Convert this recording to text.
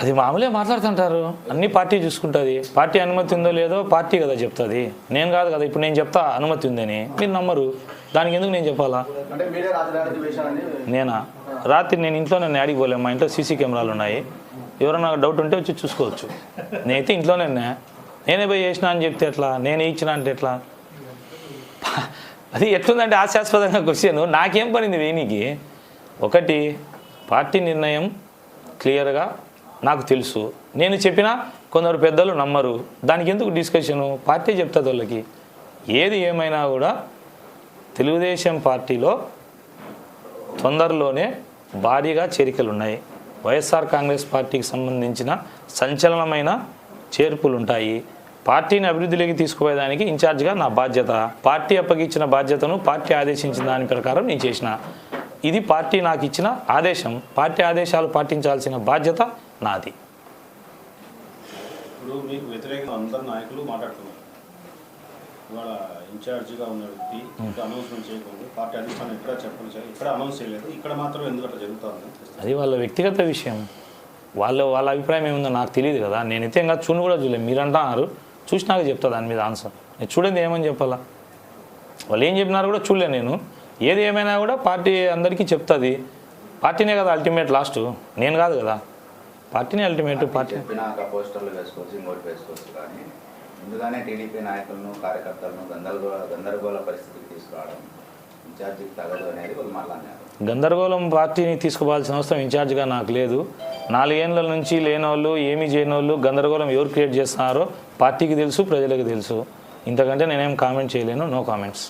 అది మామూలుగా మాట్లాడుతుంటారు. అన్ని పార్టీ చూసుకుంటుంది. పార్టీ అనుమతి ఉందో లేదో పార్టీ కదా చెప్తుంది. నేను కాదు కదా ఇప్పుడు నేను చెప్తా అనుమతి ఉందని. మీరు నమ్మరు. దానికి ఎందుకు నేను చెప్పాలా? నేనా? రాత్రి నేను ఇంట్లో నేను యాడికి పోలేము మా ఇంట్లో సీసీ కెమెరాలు ఉన్నాయి. ఎవరైనా డౌట్ ఉంటే వచ్చి చూసుకోవచ్చు. నేనైతే ఇంట్లోనే. నేనే పోయి చేసిన అని చెప్తే ఎట్లా? నేనే ఇచ్చిన అంటే ఎట్లా? అది ఎట్లుందంటే హాస్యాస్పదంగా క్వశ్చన్ నాకేం పడింది వేణికి? ఒకటి పార్టీ నిర్ణయం క్లియర్గా నాకు తెలుసు. నేను చెప్పినా కొందరు పెద్దలు నమ్మరు. దానికి ఎందుకు డిస్కషను పార్టీ చెప్తుంది వాళ్ళకి ఏది ఏమైనా కూడా తెలుగుదేశం పార్టీలో తొందరలోనే భారీగా చేరికలు ఉన్నాయి వైఎస్ఆర్ కాంగ్రెస్ పార్టీకి సంబంధించిన సంచలనమైన చేర్పులు ఉంటాయి పార్టీని అభివృద్ధిలోకి తీసుకుపోయేదానికి ఇన్ఛార్జ్గా నా బాధ్యత. పార్టీ అప్పగించిన బాధ్యతను పార్టీ ఆదేశించిన దాని ప్రకారం నేను చేసిన. ఇది పార్టీ నాకు ఇచ్చిన ఆదేశం. పార్టీ ఆదేశాలు పాటించాల్సిన బాధ్యత నాది. ఇప్పుడు మీకు వ్యతిరేకంగా అందరు నాయకులు మాట్లాడుతున్నారు. ఇవాళ ఇన్ఛార్జిగా ఉన్న వ్యక్తి ఇంకా అనౌన్స్మెంట్ చేయకూడదు. పార్టీ అధిష్టానం ఎక్కడ చేయాలి ఇక్కడ అనౌన్స్ చేయలేదు. ఇక్కడ మాత్రం ఎందుకు అట్లా జరుగుతుంది? అది వాళ్ళ వ్యక్తిగత విషయం. వాళ్ళ వాళ్ళ అభిప్రాయం ఏముందో నాకు తెలియదు కదా. నేనైతే ఇంకా చూని కూడా చూడలేదు. మీరు అంటున్నారు చూసినాక చెప్తా దాని మీద ఆన్సర్. నేను చూడండి ఏమని చెప్పాలా? వాళ్ళు ఏం చెప్పినారు కూడా చూడలే నేను. ఏది ఏమైనా కూడా పార్టీ అందరికీ చెప్తుంది. పార్టీనే కదా అల్టిమేట్ లాస్ట్. నేను కాదు కదా. పార్టీనే అల్టిమేట్ పార్టీ చెప్పినాక పోస్టర్లు వేసుకోవచ్చు ఇంకోటి వేసుకోవచ్చు కానీ ముందుగానే టీడీపీ నాయకులను కార్యకర్తలను గందరగోళ గందరగోళ పరిస్థితికి తీసుకురావడం ఇన్ఛార్జికి తగదు అనేది వాళ్ళు గందరగోళం పార్టీని తీసుకుపోవాల్సిన అవసరం ఇన్ఛార్జ్గా నాకు లేదు. నాలుగేళ్ళ నుంచి లేనోళ్ళు ఏమీ చేయనోళ్ళు గందరగోళం ఎవరు క్రియేట్ చేస్తున్నారో పార్టీకి తెలుసు ప్రజలకు తెలుసు. ఇంతకంటే నేనేం కామెంట్ చేయలేను నో కామెంట్స్